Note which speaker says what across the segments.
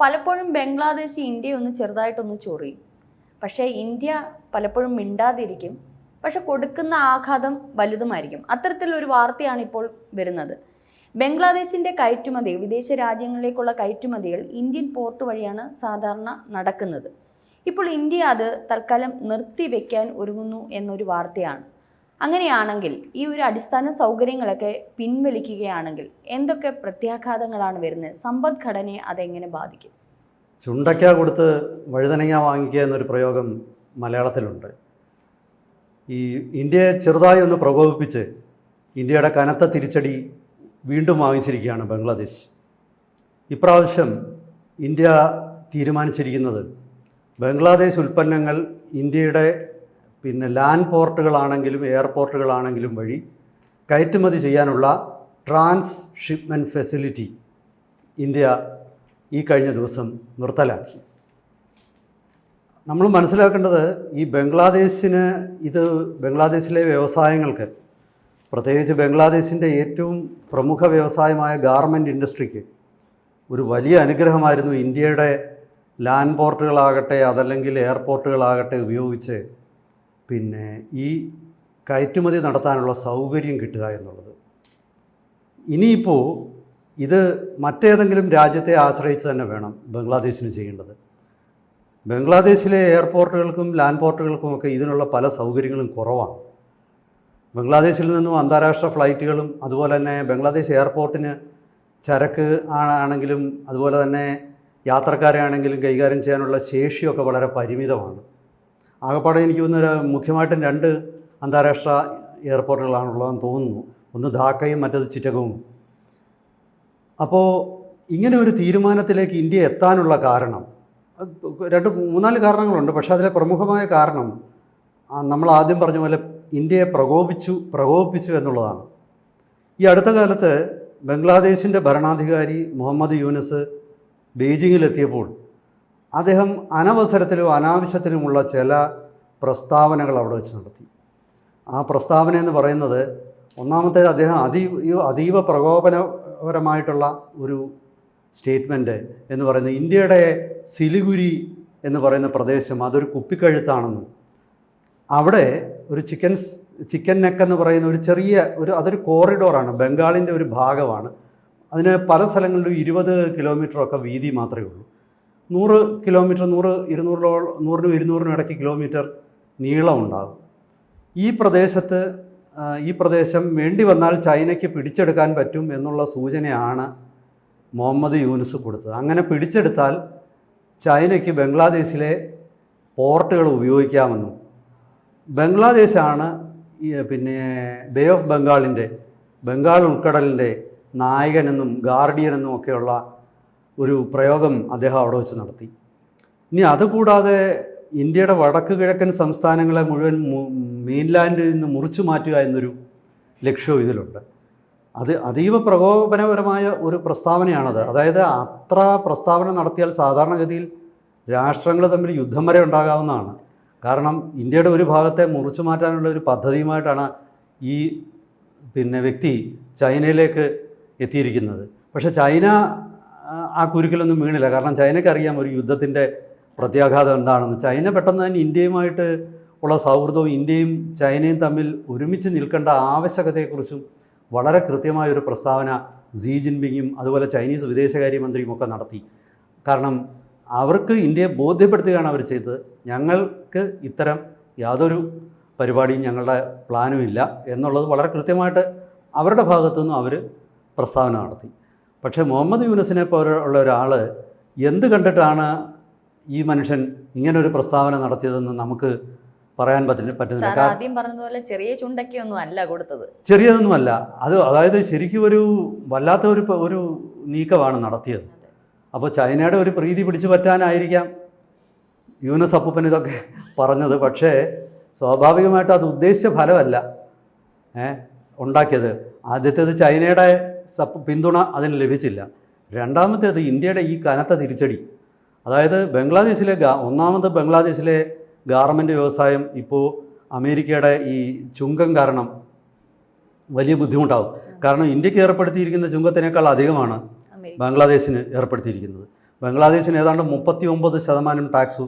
Speaker 1: പലപ്പോഴും ബംഗ്ലാദേശ് ഇന്ത്യ ഒന്ന് ചെറുതായിട്ടൊന്ന് ചൊറിയും പക്ഷേ ഇന്ത്യ പലപ്പോഴും മിണ്ടാതിരിക്കും. പക്ഷെ കൊടുക്കുന്ന ആഘാതം വലുതുമായിരിക്കും. അത്തരത്തിലൊരു വാർത്തയാണ് ഇപ്പോൾ വരുന്നത്. ബംഗ്ലാദേശിന്റെ കയറ്റുമതി വിദേശ രാജ്യങ്ങളിലേക്കുള്ള കയറ്റുമതികൾ ഇന്ത്യൻ പോർട്ട് വഴിയാണ് സാധാരണ നടക്കുന്നത്. ഇപ്പോൾ ഇന്ത്യ അത് തൽക്കാലം നിർത്തിവെക്കാൻ ഒരുങ്ങുന്നു എന്നൊരു വാർത്തയാണ്. അങ്ങനെയാണെങ്കിൽ ഈ ഒരു അടിസ്ഥാന സൗകര്യങ്ങളൊക്കെ പിൻവലിക്കുകയാണെങ്കിൽ എന്തൊക്കെ പ്രത്യാഘാതങ്ങളാണ് വരുന്നത്? സമ്പദ്ഘടനയെ അതെങ്ങനെ ബാധിക്കും?
Speaker 2: ചുണ്ടയ്ക്ക കൊടുത്ത് വഴുതനങ്ങ വാങ്ങിക്കുക എന്നൊരു പ്രയോഗം മലയാളത്തിലുണ്ട്. ഈ ഇന്ത്യയെ ചെറുതായി ഒന്ന് പ്രകോപിപ്പിച്ച് ഇന്ത്യയുടെ കനത്ത തിരിച്ചടി വീണ്ടും വാങ്ങിച്ചിരിക്കുകയാണ് ബംഗ്ലാദേശ്. ഇപ്രാവശ്യം ഇന്ത്യ തീരുമാനിച്ചിരിക്കുന്നത് ബംഗ്ലാദേശ് ഉൽപ്പന്നങ്ങൾ ഇന്ത്യയുടെ പിന്നെ ലാൻഡ് പോർട്ടുകളാണെങ്കിലും എയർപോർട്ടുകളാണെങ്കിലും വഴി കയറ്റുമതി ചെയ്യാനുള്ള ട്രാൻസ് ഷിപ്മെന്റ് ഫെസിലിറ്റി ഇന്ത്യ ഈ കഴിഞ്ഞ ദിവസം നിർത്തലാക്കി. നമ്മൾ മനസ്സിലാക്കേണ്ടത് ഈ ബംഗ്ലാദേശിന് ഇത് ബംഗ്ലാദേശിലെ വ്യവസായങ്ങൾക്ക് പ്രത്യേകിച്ച് ബംഗ്ലാദേശിന്റെ ഏറ്റവും പ്രമുഖ വ്യവസായമായ ഗാർമെന്റ് ഇൻഡസ്ട്രിക്ക് ഒരു വലിയ അനുഗ്രഹമായിരുന്നു ഇന്ത്യയുടെ ലാൻഡ് പോർട്ടുകളാകട്ടെ അതല്ലെങ്കിൽ എയർപോർട്ടുകളാകട്ടെ ഉപയോഗിച്ച് പിന്നെ ഈ കയറ്റുമതി നടത്താനുള്ള സൗകര്യം കിട്ടുക എന്നുള്ളത്. ഇനിയിപ്പോൾ ഇത് മറ്റേതെങ്കിലും രാജ്യത്തെ ആശ്രയിച്ച് തന്നെ വേണം ബംഗ്ലാദേശിന് ചെയ്യേണ്ടത്. ബംഗ്ലാദേശിലെ എയർപോർട്ടുകൾക്കും ലാൻഡ് പോർട്ടുകൾക്കും ഒക്കെ ഇതിനുള്ള പല സൗകര്യങ്ങളും കുറവാണ്. ബംഗ്ലാദേശിൽ നിന്നും അന്താരാഷ്ട്ര ഫ്ലൈറ്റുകളും അതുപോലെ തന്നെ ബംഗ്ലാദേശ് എയർപോർട്ടിന് ചരക്ക് ആണെങ്കിലും അതുപോലെ തന്നെ യാത്രക്കാരെ ആണെങ്കിലും കൈകാര്യം ചെയ്യാനുള്ള ശേഷിയൊക്കെ വളരെ പരിമിതമാണ്. ആകപ്പാടെ എനിക്ക് തോന്നുന്ന മുഖ്യമായിട്ടും രണ്ട് അന്താരാഷ്ട്ര എയർപോർട്ടുകളാണുള്ളതെന്ന് തോന്നുന്നു. ഒന്ന് ധാക്കയും മറ്റത് ചിറ്റകവും അപ്പോൾ ഇങ്ങനെ ഒരു തീരുമാനത്തിലേക്ക് ഇന്ത്യ എത്താനുള്ള കാരണം രണ്ട് മൂന്നാൽ കാരണങ്ങളുണ്ട്. പക്ഷേ അതിലെ പ്രമുഖമായ കാരണം നമ്മൾ ആദ്യം പറഞ്ഞ പോലെ ഇന്ത്യയെ പ്രകോപിച്ചു പ്രകോപിപ്പിച്ചു എന്നുള്ളതാണ്. ഈ അടുത്ത കാലത്ത് ബംഗ്ലാദേശിന്റെ ഭരണാധികാരി മുഹമ്മദ് യൂനസ് ബീജിങ്ങിലെത്തിയപ്പോൾ അദ്ദേഹം അനവസരത്തിലും അനാവശ്യത്തിലുമുള്ള ചില പ്രസ്താവനകൾ അവിടെ വെച്ച് നടത്തി. ആ പ്രസ്താവന എന്ന് പറയുന്നത് ഒന്നാമത്തേത് അദ്ദേഹം അതീവ അതീവ പ്രകോപനപരമായിട്ടുള്ള ഒരു സ്റ്റേറ്റ്മെന്റ് എന്ന് പറയുന്നത് ഇന്ത്യയുടെ സിലിഗുരി എന്ന് പറയുന്ന പ്രദേശം അതൊരു കുപ്പിക്കഴുത്താണെന്നും അവിടെ ഒരു ചിക്കൻസ് ചിക്കൻ നെക്ക് എന്ന് പറയുന്ന ഒരു ചെറിയ ഒരു അതൊരു കോറിഡോറാണ് ബംഗാളിന്റെ ഒരു ഭാഗമാണ്. അതിന് പല സ്ഥലങ്ങളിലും ഇരുപത് കിലോമീറ്ററൊക്കെ വീതി മാത്രമേ ഉള്ളൂ. നൂറ് കിലോമീറ്റർ നൂറ് ഇരുന്നൂറിലോ നൂറിനും ഇരുന്നൂറിനും ഇടയ്ക്ക് കിലോമീറ്റർ നീളമുണ്ടാകും. ഈ പ്രദേശത്ത് ഈ പ്രദേശം വേണ്ടി വന്നാൽ ചൈനയ്ക്ക് പിടിച്ചെടുക്കാൻ പറ്റും എന്നുള്ള സൂചനയാണ് മുഹമ്മദ് യൂനുസ് കൊടുത്തത്. അങ്ങനെ പിടിച്ചെടുത്താൽ ചൈനയ്ക്ക് ബംഗ്ലാദേശിലെ പോർട്ടുകൾ ഉപയോഗിക്കാമെന്നും ബംഗ്ലാദേശാണ് പിന്നെ ബേ ഓഫ് ബംഗാളിന്റെ ബംഗാൾ ഉൾക്കടലിന്റെ നായകനെന്നും ഗാർഡിയനെന്നും ഒക്കെയുള്ള ഒരു പ്രയോഗം അദ്ദേഹം അവിടെ വെച്ച് നടത്തി. ഇനി അതുകൂടാതെ ഇന്ത്യയുടെ വടക്ക് കിഴക്കൻ സംസ്ഥാനങ്ങളെ മുഴുവൻ മെയിൻലാൻഡിൽ നിന്ന് മുറിച്ചു മാറ്റുക എന്നൊരു ലക്ഷ്യവും ഇതിലുണ്ട്. അത് അതീവ പ്രകോപനപരമായ ഒരു പ്രസ്താവനയാണത്. അതായത് അത്ര പ്രസ്താവന നടത്തിയാൽ സാധാരണഗതിയിൽ രാഷ്ട്രങ്ങൾ തമ്മിൽ യുദ്ധം വരെ ഉണ്ടാകാവുന്നതാണ്. കാരണം ഇന്ത്യയുടെ ഒരു ഭാഗത്തെ മുറിച്ചു മാറ്റാനുള്ള ഒരു പദ്ധതിയുമായിട്ടാണ് ഈ പിന്നെ വ്യക്തി ചൈനയിലേക്ക് എത്തിയിരിക്കുന്നത്. പക്ഷേ ചൈന ആ, കുരുക്കിലൊന്നും വീണില്ല. കാരണം ചൈനയ്ക്ക് അറിയാം ഒരു യുദ്ധത്തിന്റെ പ്രത്യാഘാതം എന്താണെന്ന്. ചൈന പെട്ടെന്ന് തന്നെ ഇന്ത്യയുമായിട്ട് ഉള്ള സൗഹൃദവും ഇന്ത്യയും ചൈനയും തമ്മിൽ ഒരുമിച്ച് നിൽക്കേണ്ട ആവശ്യകതയെക്കുറിച്ചും വളരെ കൃത്യമായൊരു പ്രസ്താവന സി ജിൻപിങ്ങും അതുപോലെ ചൈനീസ് വിദേശകാര്യമന്ത്രിയും ഒക്കെ നടത്തി. കാരണം അവർക്ക് ഇന്ത്യയെ ബോധ്യപ്പെടുത്തുകയാണ് അവർ ചെയ്തത്. ഞങ്ങൾക്ക് ഇത്തരം യാതൊരു പരിപാടിയും ഞങ്ങളുടെ പ്ലാനും ഇല്ല എന്നുള്ളത് വളരെ കൃത്യമായിട്ട് അവരുടെ ഭാഗത്തു നിന്നും അവർ പ്രസ്താവന നടത്തി. പക്ഷേ മുഹമ്മദ് യൂനസിനെ പോലെ ഉള്ള ഒരാൾ എന്ത് കണ്ടിട്ടാണ് ഈ മനുഷ്യൻ ഇങ്ങനൊരു പ്രസ്താവന നടത്തിയതെന്ന് നമുക്ക് പറയാൻ പറ്റില്ല പറ്റുന്നില്ല.
Speaker 1: ആദ്യം പറഞ്ഞതുപോലെ ചെറിയ ചുണ്ടയ്ക്കൊന്നും അല്ല കൊടുത്തത്.
Speaker 2: ചെറിയതൊന്നുമല്ല. അത് അതായത് ശരിക്കും ഒരു വല്ലാത്ത ഒരു ഒരു നീക്കമാണ് നടത്തിയത്. അപ്പോൾ ചൈനയുടെ ഒരു പ്രീതി പിടിച്ചു പറ്റാനായിരിക്കാം യൂനസ് അപ്പൂപ്പൻ ഇതൊക്കെ പറഞ്ഞത്. പക്ഷേ സ്വാഭാവികമായിട്ട് അത് ഉദ്ദേശിച്ച ഫലമല്ല ഏ ഉണ്ടാക്കിയത്. ആദ്യത്തേത് ചൈനയുടെ സപ്പ് പിന്തുണ അതിന് ലഭിച്ചില്ല. രണ്ടാമത്തേത് ഇന്ത്യയുടെ ഈ കനത്ത തിരിച്ചടി. അതായത് ബംഗ്ലാദേശിലെ ഗാ ഒന്നാമത് ബംഗ്ലാദേശിലെ ഗാർമെന്റ് വ്യവസായം ഇപ്പോൾ അമേരിക്കയുടെ ഈ ചുങ്കം കാരണം വലിയ ബുദ്ധിമുട്ടാവും. കാരണം ഇന്ത്യയ്ക്ക് ഏർപ്പെടുത്തിയിരിക്കുന്ന ചുങ്കത്തിനേക്കാൾ അധികമാണ് ബംഗ്ലാദേശിന് ഏർപ്പെടുത്തിയിരിക്കുന്നത്. ബംഗ്ലാദേശിന് ഏതാണ്ട് മുപ്പത്തി ഒമ്പത് ശതമാനം ടാക്സ്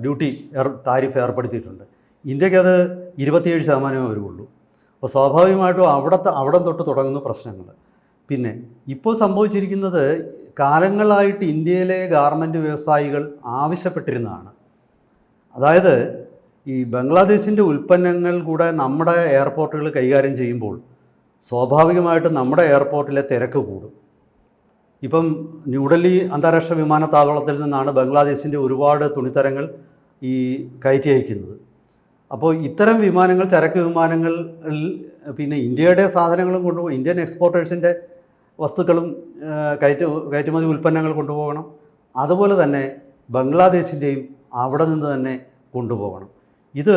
Speaker 2: ഡ്യൂട്ടി ഏർ താരിഫ് ഏർപ്പെടുത്തിയിട്ടുണ്ട്. ഇന്ത്യക്കത് ഇരുപത്തിയേഴ് ശതമാനമേ വരുള്ളൂ അപ്പോൾ സ്വാഭാവികമായിട്ടും അവിടത്തെ അവിടം തൊട്ട് തുടങ്ങുന്ന പ്രശ്നങ്ങൾ. പിന്നെ ഇപ്പോൾ സംഭവിച്ചിരിക്കുന്നത് കാലങ്ങളായിട്ട് ഇന്ത്യയിലെ ഗാർമെന്റ് വ്യവസായികൾ ആവശ്യപ്പെട്ടിരുന്നതാണ്. അതായത് ഈ ബംഗ്ലാദേശിന്റെ ഉൽപ്പന്നങ്ങൾ കൂടെ നമ്മുടെ എയർപോർട്ടുകൾ കൈകാര്യം ചെയ്യുമ്പോൾ സ്വാഭാവികമായിട്ടും നമ്മുടെ എയർപോർട്ടിലെ തിരക്ക് കൂടും. ഇപ്പം ന്യൂഡൽഹി അന്താരാഷ്ട്ര വിമാനത്താവളത്തിൽ നിന്നാണ് ബംഗ്ലാദേശിന്റെ ഒരുപാട് തുണിത്തരങ്ങൾ ഈ കയറ്റി അയക്കുന്നത്. അപ്പോൾ ഇത്തരം വിമാനങ്ങൾ ചരക്ക് വിമാനങ്ങളിൽ പിന്നെ ഇന്ത്യയുടെ സാധനങ്ങളും കൊണ്ടുപോകും ഇന്ത്യൻ എക്സ്പോർട്ടേഴ്സിന്റെ വസ്തുക്കളും കയറ്റ കയറ്റുമതി ഉൽപ്പന്നങ്ങൾ കൊണ്ടുപോകണം അതുപോലെ തന്നെ ബംഗ്ലാദേശിന്റെയും അവിടെ നിന്ന് തന്നെ കൊണ്ടുപോകണം ഇത്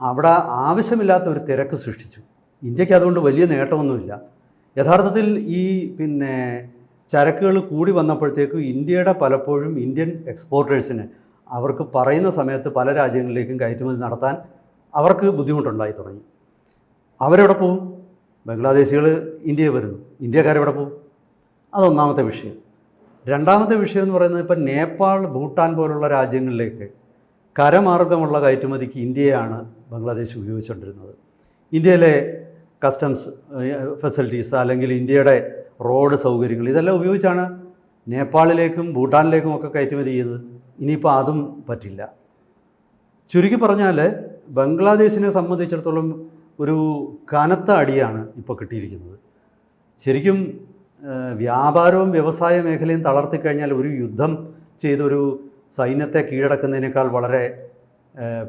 Speaker 2: അവിടെ ആവശ്യമില്ലാത്ത ഒരു തിരക്ക് സൃഷ്ടിച്ചു. ഇന്ത്യയ്ക്ക് അതുകൊണ്ട് വലിയ നേട്ടമൊന്നുമില്ല. യഥാർത്ഥത്തിൽ ഈ പിന്നെ ചരക്കുകൾ കൂടി വന്നപ്പോഴത്തേക്കും ഇന്ത്യയുടെ പലപ്പോഴും ഇന്ത്യൻ എക്സ്പോർട്ടേഴ്സിന് അവർക്ക് പറയുന്ന സമയത്ത് പല രാജ്യങ്ങളിലേക്കും കയറ്റുമതി നടത്താൻ അവർക്ക് ബുദ്ധിമുട്ടുണ്ടായി തുടങ്ങി. അവരെവിടെ പോവും? ബംഗ്ലാദേശികൾ ഇന്ത്യയിൽ വരുന്നു. ഇന്ത്യക്കാരെവിടെ പോവും? അതൊന്നാമത്തെ വിഷയം. രണ്ടാമത്തെ വിഷയം എന്ന് പറയുന്നത് ഇപ്പം നേപ്പാൾ ഭൂട്ടാൻ പോലുള്ള രാജ്യങ്ങളിലേക്ക് കരമാർഗമുള്ള കയറ്റുമതിക്ക് ഇന്ത്യയാണ് ബംഗ്ലാദേശ് ഉപയോഗിച്ചുകൊണ്ടിരുന്നത്. ഇന്ത്യയിലെ കസ്റ്റംസ് ഫെസിലിറ്റീസ് അല്ലെങ്കിൽ ഇന്ത്യയുടെ റോഡ് സൗകര്യങ്ങൾ ഇതെല്ലാം ഉപയോഗിച്ചാണ് നേപ്പാളിലേക്കും ഭൂട്ടാനിലേക്കും ഒക്കെ കയറ്റുമതി ചെയ്യുന്നത് ഇനിയിപ്പോൾ അതും പറ്റില്ല. ചുരുക്കി പറഞ്ഞാൽ ബംഗ്ലാദേശിനെ സംബന്ധിച്ചിടത്തോളം ഒരു കനത്ത അടിയാണ് ഇപ്പോൾ കിട്ടിയിരിക്കുന്നത്. ശരിക്കും വ്യാപാരവും വ്യവസായ മേഖലയും തളർത്തിക്കഴിഞ്ഞാൽ ഒരു യുദ്ധം ചെയ്തൊരു സൈന്യത്തെ കീഴടക്കുന്നതിനേക്കാൾ വളരെ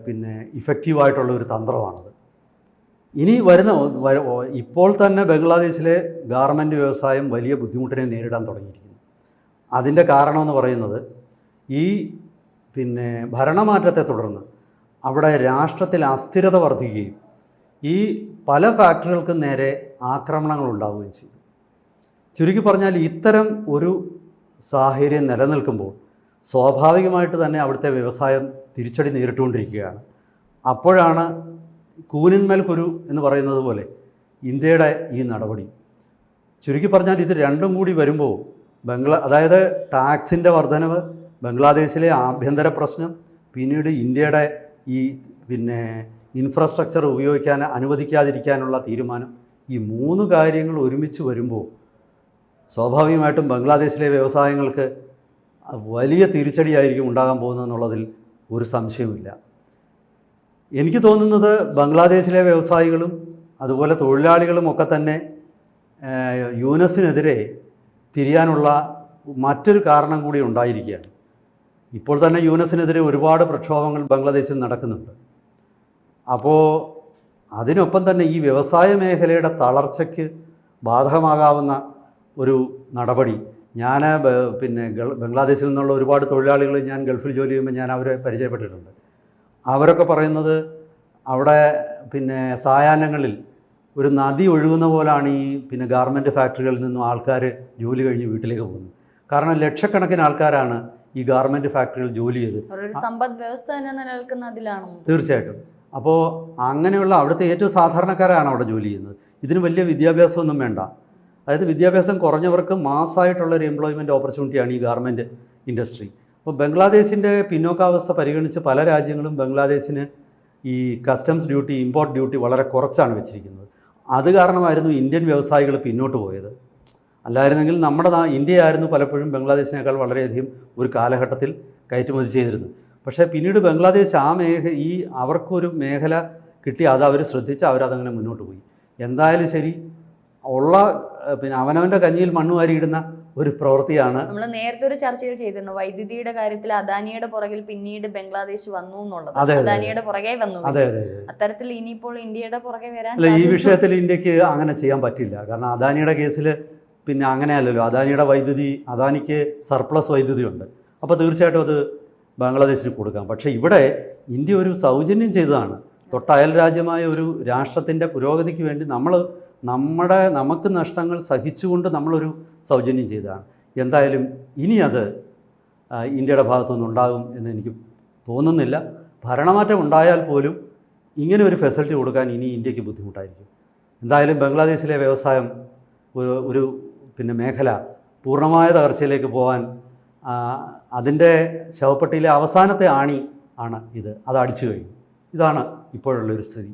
Speaker 2: പിന്നെ ഇഫക്റ്റീവായിട്ടുള്ള ഒരു തന്ത്രമാണത്. ഇനി വരുന്ന ഇപ്പോൾ തന്നെ ബംഗ്ലാദേശിലെ ഗാർമെന്റ് വ്യവസായം വലിയ ബുദ്ധിമുട്ടിനെ നേരിടാൻ തുടങ്ങിയിരിക്കുന്നു. അതിന്റെ കാരണമെന്ന് പറയുന്നത് ഈ പിന്നെ ഭരണമാറ്റത്തെ തുടർന്ന് അവിടെ രാഷ്ട്രത്തിൽ അസ്ഥിരത വർദ്ധിക്കുകയും ഈ പല ഫാക്ടറികൾക്കും നേരെ ആക്രമണങ്ങൾ ഉണ്ടാവുകയും ചെയ്തു. ചുരുക്കി പറഞ്ഞാൽ ഇത്തരം ഒരു സാഹചര്യം നിലനിൽക്കുമ്പോൾ സ്വാഭാവികമായിട്ട് തന്നെ അവിടുത്തെ വ്യവസായം തിരിച്ചടി നേരിട്ടുകൊണ്ടിരിക്കുകയാണ്. അപ്പോഴാണ് കൂനിന്മേൽ കുരു എന്ന് പറയുന്നത് പോലെ ഇന്ത്യയുടെ ഈ നടപടി. ചുരുക്കി പറഞ്ഞാൽ ഇത് രണ്ടും കൂടി വരുമ്പോൾ ബംഗ്ലാ അതായത് ടാക്സിന്റെ വർധനവ് ബംഗ്ലാദേശിലെ ആഭ്യന്തര പ്രശ്നം പിന്നീട് ഇന്ത്യയുടെ ഈ പിന്നെ ഇൻഫ്രാസ്ട്രക്ചർ ഉപയോഗിക്കാൻ അനുവദിക്കാതിരിക്കാനുള്ള തീരുമാനം ഈ മൂന്ന് കാര്യങ്ങൾ ഒരുമിച്ച് വരുമ്പോൾ സ്വാഭാവികമായിട്ടും ബംഗ്ലാദേശിലെ വ്യവസായങ്ങൾക്ക് വലിയ തിരിച്ചടിയായിരിക്കും ഉണ്ടാകാൻ പോകുന്നതെന്നുള്ളതിൽ ഒരു സംശയവുമില്ല. എനിക്ക് തോന്നുന്നത് ബംഗ്ലാദേശിലെ വ്യവസായികളും അതുപോലെ തൊഴിലാളികളും ഒക്കെ തന്നെ യൂനസിനെതിരെ തിരിയാനുള്ള മറ്റൊരു കാരണം കൂടി ഉണ്ടായിരിക്കുകയാണ്. ഇപ്പോൾ തന്നെ യുനസിനെതിരെ ഒരുപാട് പ്രക്ഷോഭങ്ങൾ ബംഗ്ലാദേശിൽ നടക്കുന്നുണ്ട്. അപ്പോൾ അതിനൊപ്പം തന്നെ ഈ വ്യവസായ മേഖലയുടെ തളർച്ചയ്ക്ക് ബാധകമാകാവുന്ന ഒരു നടപടി. ഞാൻ പിന്നെ ബംഗ്ലാദേശിൽ നിന്നുള്ള ഒരുപാട് തൊഴിലാളികൾ ഞാൻ ഗൾഫിൽ ജോലി ചെയ്യുമ്പോൾ ഞാൻ അവരെ പരിചയപ്പെട്ടിട്ടുണ്ട്. അവരൊക്കെ പറയുന്നത് അവിടെ പിന്നെ സായാഹ്നങ്ങളിൽ ഒരു നദി ഒഴുകുന്ന പോലാണ് ഈ പിന്നെ ഗാർമെന്റ് ഫാക്ടറികളിൽ നിന്നും ആൾക്കാർ ജോലി കഴിഞ്ഞ് വീട്ടിലേക്ക് പോകുന്നത്. കാരണം ലക്ഷക്കണക്കിന് ആൾക്കാരാണ് ഈ ഗാർമെന്റ് ഫാക്ടറികൾ ജോലി ചെയ്ത്.
Speaker 1: സമ്പദ് വ്യവസ്ഥ തന്നെ നിലനിൽക്കുന്ന അതിലാണോ.
Speaker 2: തീർച്ചയായിട്ടും. അപ്പോൾ അങ്ങനെയുള്ള അവിടുത്തെ ഏറ്റവും സാധാരണക്കാരാണ് അവിടെ ജോലി ചെയ്യുന്നത്. ഇതിന് വലിയ വിദ്യാഭ്യാസമൊന്നും വേണ്ട. അതായത് വിദ്യാഭ്യാസം കുറഞ്ഞവർക്ക് മാസ്സായിട്ടുള്ള ഒരു എംപ്ലോയ്മെന്റ് ഓപ്പർച്യൂണിറ്റിയാണ് ഈ ഗാർമെന്റ് ഇൻഡസ്ട്രി. അപ്പോൾ ബംഗ്ലാദേശിന്റെ പിന്നോക്കാവസ്ഥ പരിഗണിച്ച് പല രാജ്യങ്ങളും ബംഗ്ലാദേശിന് ഈ കസ്റ്റംസ് ഡ്യൂട്ടി ഇമ്പോർട്ട് ഡ്യൂട്ടി വളരെ കുറച്ചാണ് വെച്ചിരിക്കുന്നത്. അത് കാരണമായിരുന്നു ഇന്ത്യൻ വ്യവസായികൾ പിന്നോട്ട് പോയത്. അല്ലായിരുന്നെങ്കിൽ നമ്മുടെ ഇന്ത്യയായിരുന്നു പലപ്പോഴും ബംഗ്ലാദേശിനേക്കാൾ വളരെയധികം ഒരു കാലഘട്ടത്തിൽ കയറ്റുമതി ചെയ്തിരുന്നത്. പക്ഷേ പിന്നീട് ബംഗ്ലാദേശ് ആ മേഖ ഈ അവർക്കൊരു മേഖല കിട്ടി അത് അവർ ശ്രദ്ധിച്ച് അവരതങ്ങനെ മുന്നോട്ട് പോയി. എന്തായാലും ശരി ഉള്ള പിന്നെ അവനവന്റെ കഞ്ഞിയിൽ മണ്ണ് വാരിയിടുന്ന ഒരു പ്രവൃത്തിയാണ്.
Speaker 1: നമ്മൾ നേരത്തെ ഒരു ചർച്ചയിൽ ചെയ്തിരുന്നു വൈദ്യുതിയുടെ കാര്യത്തിൽ അദാനിയുടെ പുറകിൽ പിന്നീട് ബംഗ്ലാദേശ് വന്നു എന്നുള്ളത്. അദാനിയുടെ പുറകെ വന്നു
Speaker 2: അതെ അതെ അതെ
Speaker 1: അത്തരത്തിൽ ഇനിയിപ്പോൾ ഇന്ത്യയുടെ പുറകെ വരാൻ
Speaker 2: അല്ല ഈ വിഷയത്തിൽ ഇന്ത്യയ്ക്ക് അങ്ങനെ ചെയ്യാൻ പറ്റില്ല. കാരണം അദാനിയുടെ കേസിൽ പിന്നെ അങ്ങനെയല്ലല്ലോ. അദാനിയുടെ വൈദ്യുതി അദാനിക്ക് സർപ്ലസ് വൈദ്യുതി ഉണ്ട്. അപ്പോൾ തീർച്ചയായിട്ടും അത് ബംഗ്ലാദേശിന് കൊടുക്കാം. പക്ഷേ ഇവിടെ ഇന്ത്യ ഒരു സൗജന്യം ചെയ്തതാണ്. തൊട്ടയൽ രാജ്യമായ ഒരു രാഷ്ട്രത്തിന്റെ പുരോഗതിക്ക് വേണ്ടി നമ്മൾ നമ്മുടെ നമുക്ക് നഷ്ടങ്ങൾ സഹിച്ചുകൊണ്ട് നമ്മളൊരു സൗജന്യം ചെയ്തതാണ്. എന്തായാലും ഇനി അത് ഇന്ത്യയുടെ ഭാഗത്തുനിന്ന് ഉണ്ടാകും എന്ന് എനിക്ക് തോന്നുന്നില്ല. ഭരണമാറ്റം ഉണ്ടായാൽ പോലും ഇങ്ങനെ ഒരു ഫെസിലിറ്റി കൊടുക്കാൻ ഇനി ഇന്ത്യയ്ക്ക് ബുദ്ധിമുട്ടായിരിക്കും. എന്തായാലും ബംഗ്ലാദേശിലെ വ്യവസായം ഒരു പിന്നെ മേഖല പൂർണമായ തകർച്ചയിലേക്ക് പോകാൻ അതിന്റെ ശവപ്പെട്ടിയിലെ അവസാനത്തെ ആണി ആണ് ഇത്. അത് അടിച്ചു കഴിഞ്ഞു. ഇതാണ് ഇപ്പോഴുള്ളൊരു സ്ഥിതി.